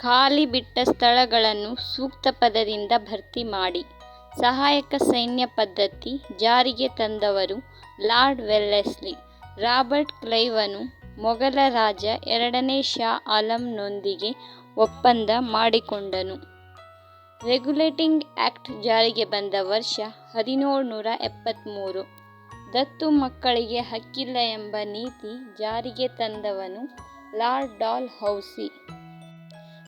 ಖಾಲಿ ಬಿಟ್ಟ ಸ್ಥಳಗಳನ್ನು ಸೂಕ್ತ ಪದದಿಂದ ಭರ್ತಿ ಮಾಡಿ. ಸಹಾಯಕ ಸೈನ್ಯ ಪದ್ಧತಿ ಜಾರಿಗೆ ತಂದವರು ಲಾರ್ಡ್ ವೆಲ್ಲೆಸ್ಲಿ. ರಾಬರ್ಟ್ ಕ್ಲೈವನು ಮೊಘಲ ರಾಜ ಎರಡನೇ ಶಾ ಆಲಂನೊಂದಿಗೆ ಒಪ್ಪಂದ ಮಾಡಿಕೊಂಡನು. ರೆಗ್ಯುಲೇಟಿಂಗ್ ಆ್ಯಕ್ಟ್ ಜಾರಿಗೆ ಬಂದ ವರ್ಷ ಹದಿನೇಳುನೂರ ಎಪ್ಪತ್ತ್ಮೂರು ದತ್ತು ಮಕ್ಕಳಿಗೆ ಹಕ್ಕಿಲ್ಲ ಎಂಬ ನೀತಿ ಜಾರಿಗೆ ತಂದವನು ಲಾರ್ಡ್ ಡಾಲ್ ಹೌಸಿ.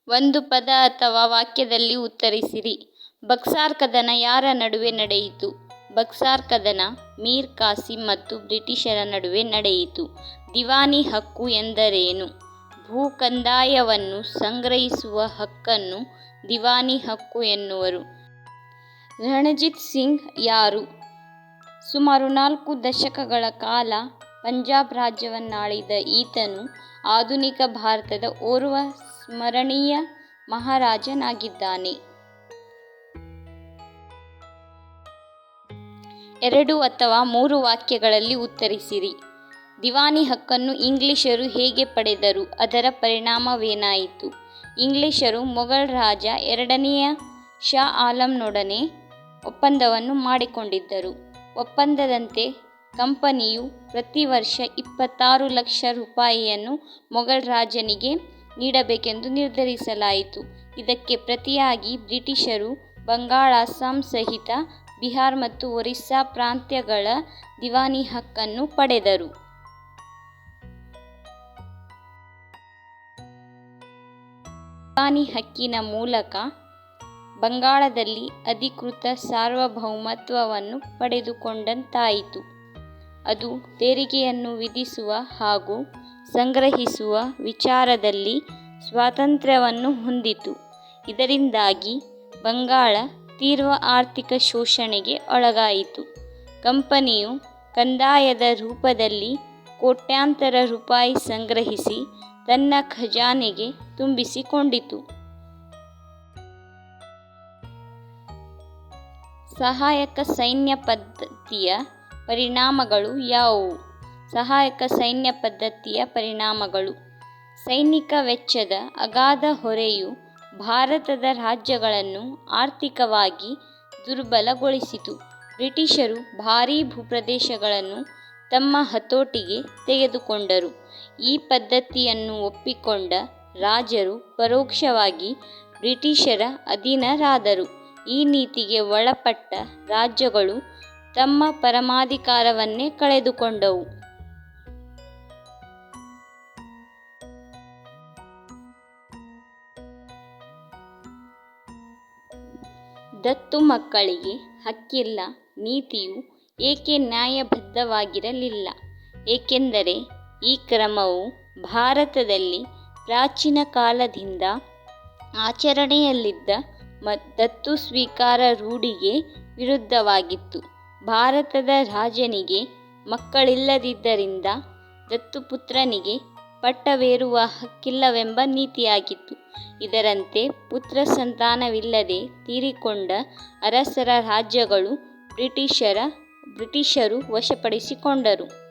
ಒಂದು ಪದ ಅಥವಾ ವಾಕ್ಯದಲ್ಲಿ ಉತ್ತರಿಸಿರಿ. ಬಕ್ಸಾರ್ ಕದನ ಯಾರ ನಡುವೆ ನಡೆಯಿತು? ಬಕ್ಸಾರ್ ಕದನ ಮೀರ್ ಕಾಸಿಂ ಮತ್ತು ಬ್ರಿಟಿಷರ ನಡುವೆ ನಡೆಯಿತು. ದಿವಾನಿ ಹಕ್ಕು ಎಂದರೇನು? ಭೂ ಕಂದಾಯವನ್ನು ಸಂಗ್ರಹಿಸುವ ಹಕ್ಕನ್ನು ದಿವಾನಿ ಹಕ್ಕು ಎನ್ನುವರು. ರಣಜಿತ್ ಸಿಂಗ್ ಯಾರು? ಸುಮಾರು ನಾಲ್ಕು ದಶಕಗಳ ಕಾಲ ಪಂಜಾಬ್ ರಾಜ್ಯವನ್ನಾಳಿದ ಈತನು ಆಧುನಿಕ ಭಾರತದ ಓರ್ವ ಸ್ಮರಣೀಯ ಮಹಾರಾಜನಾಗಿದ್ದಾನೆ. ಎರಡು ಅಥವಾ ಮೂರು ವಾಕ್ಯಗಳಲ್ಲಿ ಉತ್ತರಿಸಿರಿ. ದಿವಾನಿ ಹಕ್ಕನ್ನು ಇಂಗ್ಲಿಷರು ಹೇಗೆ ಪಡೆದರು? ಅದರ ಪರಿಣಾಮವೇನಾಯಿತು? ಇಂಗ್ಲಿಷರು ಮೊಘಲ್ ರಾಜ ಎರಡನೆಯ ಶಾ ಆಲಂನೊಡನೆ ಒಪ್ಪಂದವನ್ನು ಮಾಡಿಕೊಂಡಿದ್ದರು. ಒಪ್ಪಂದದಂತೆ ಕಂಪನಿಯು ಪ್ರತಿ ವರ್ಷ ಇಪ್ಪತ್ತಾರು ಲಕ್ಷ ರೂಪಾಯಿಯನ್ನು ಮೊಘಲ್ ರಾಜನಿಗೆ ನೀಡಬೇಕೆಂದು ನಿರ್ಧರಿಸಲಾಯಿತು. ಇದಕ್ಕೆ ಪ್ರತಿಯಾಗಿ ಬ್ರಿಟಿಷರು ಬಂಗಾಳ, ಅಸ್ಸಾಂ ಸಹಿತ ಬಿಹಾರ್ ಮತ್ತು ಒರಿಸ್ಸಾ ಪ್ರಾಂತ್ಯಗಳ ದಿವಾನಿ ಹಕ್ಕನ್ನು ಪಡೆದರು. ದಿವಾನಿ ಹಕ್ಕಿನ ಮೂಲಕ ಬಂಗಾಳದಲ್ಲಿ ಅಧಿಕೃತ ಸಾರ್ವಭೌಮತ್ವವನ್ನು ಪಡೆದುಕೊಂಡಂತಾಯಿತು. ಅದು ತೆರಿಗೆಯನ್ನು ವಿಧಿಸುವ ಹಾಗೂ ಸಂಗ್ರಹಿಸುವ ವಿಚಾರದಲ್ಲಿ ಸ್ವಾತಂತ್ರ್ಯವನ್ನು ಹೊಂದಿತು. ಇದರಿಂದಾಗಿ ಬಂಗಾಳ ತೀವ್ರ ಆರ್ಥಿಕ ಶೋಷಣೆಗೆ ಒಳಗಾಯಿತು. ಕಂಪನಿಯು ಕಂದಾಯದ ರೂಪದಲ್ಲಿ ಕೋಟ್ಯಾಂತರ ರೂಪಾಯಿ ಸಂಗ್ರಹಿಸಿ ತನ್ನ ಖಜಾನೆಗೆ ತುಂಬಿಸಿಕೊಂಡಿತು. ಸಹಾಯಕ ಸೈನ್ಯ ಪದ್ಧತಿಯ ಪರಿಣಾಮಗಳು ಯಾವುವು? ಸಹಾಯಕ ಸೈನ್ಯ ಪದ್ಧತಿಯ ಪರಿಣಾಮಗಳು ಸೈನಿಕ ವೆಚ್ಚದ ಅಗಾಧ ಹೊರೆಯು ಭಾರತದ ರಾಜ್ಯಗಳನ್ನು ಆರ್ಥಿಕವಾಗಿ ದುರ್ಬಲಗೊಳಿಸಿತು. ಬ್ರಿಟಿಷರು ಭಾರೀ ಭೂಪ್ರದೇಶಗಳನ್ನು ತಮ್ಮ ಹತೋಟಿಗೆ ತೆಗೆದುಕೊಂಡರು. ಈ ಪದ್ಧತಿಯನ್ನು ಒಪ್ಪಿಕೊಂಡ ರಾಜರು ಪರೋಕ್ಷವಾಗಿ ಬ್ರಿಟಿಷರ ಅಧೀನರಾದರು. ಈ ನೀತಿಗೆ ಒಳಪಟ್ಟ ರಾಜ್ಯಗಳು ತಮ್ಮ ಪರಮಾಧಿಕಾರವನ್ನೇ ಕಳೆದುಕೊಂಡವು. ದತ್ತು ಮಕ್ಕಳಿಗೆ ಹಕ್ಕಿಲ್ಲ, ನೀತಿಯು ಏಕೆ ನ್ಯಾಯಬದ್ಧವಾಗಿರಲಿಲ್ಲ? ಏಕೆಂದರೆ ಈ ಕ್ರಮವು ಭಾರತದಲ್ಲಿ ಪ್ರಾಚೀನ ಕಾಲದಿಂದ ಆಚರಣೆಯಲ್ಲಿದ್ದ ಮ, ದತ್ತು ಸ್ವೀಕಾರ ರೂಢಿಗೆ ವಿರುದ್ಧವಾಗಿತ್ತು. ಭಾರತದ ರಾಜನಿಗೆ ಮಕ್ಕಳಿಲ್ಲದಿದ್ದರಿಂದ ದತ್ತುಪುತ್ರನಿಗೆ ಪಟ್ಟವೇರುವ ಹಕ್ಕಿಲ್ಲವೆಂಬ ನೀತಿಯಾಗಿತ್ತು. ಇದರಂತೆ ಪುತ್ರಸಂತಾನವಿಲ್ಲದೆ ತೀರಿಕೊಂಡ ಅರಸರ ರಾಜ್ಯಗಳು ಬ್ರಿಟಿಷರ ಬ್ರಿಟಿಷರು ವಶಪಡಿಸಿಕೊಂಡರು.